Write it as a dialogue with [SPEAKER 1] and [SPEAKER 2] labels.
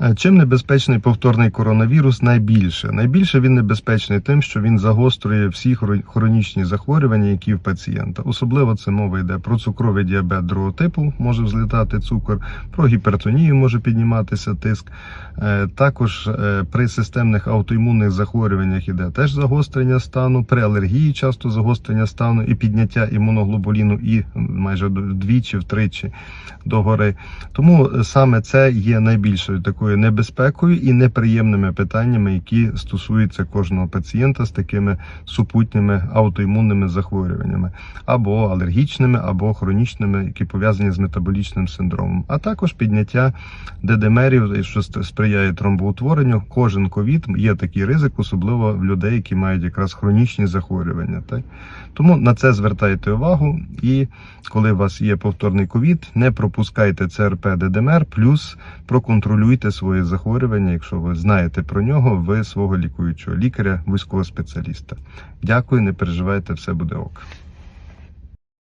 [SPEAKER 1] Е, Чим небезпечний повторний коронавірус найбільше? Найбільше він небезпечний тим, що він загострює всі хронічні захворювання, які в пацієнта. Особливо це мова йде про цукровий діабет другого типу, може взлітати цукор, про гіпертонію може підніматися тиск. Е, Також е, при системних аутоімунних захворюваннях іде теж загострення стану, при алергії часто загострення стану і підняття імуноглобуліну і майже вдвічі, втричі догори. Тому саме це є найбільшою такою небезпекою і неприємними питаннями, які стосуються кожного пацієнта з такими супутніми аутоімунними захворюваннями, або алергічними, або хронічними, які пов'язані з метаболічним синдромом, а також підняття дедемерів, що сприяє тромбоутворенню. Кожен ковід є такий ризик, особливо в людей, які мають якраз хронічні захворювання. Так? Тому на це звертайте увагу. І коли у вас є повторний ковід, не пропускайте ЦРП ДДМР, плюс проконтролюйте своє захворювання, якщо ви знаєте про нього, ви свого лікуючого лікаря, військового спеціаліста. Дякую, не переживайте, все буде ок.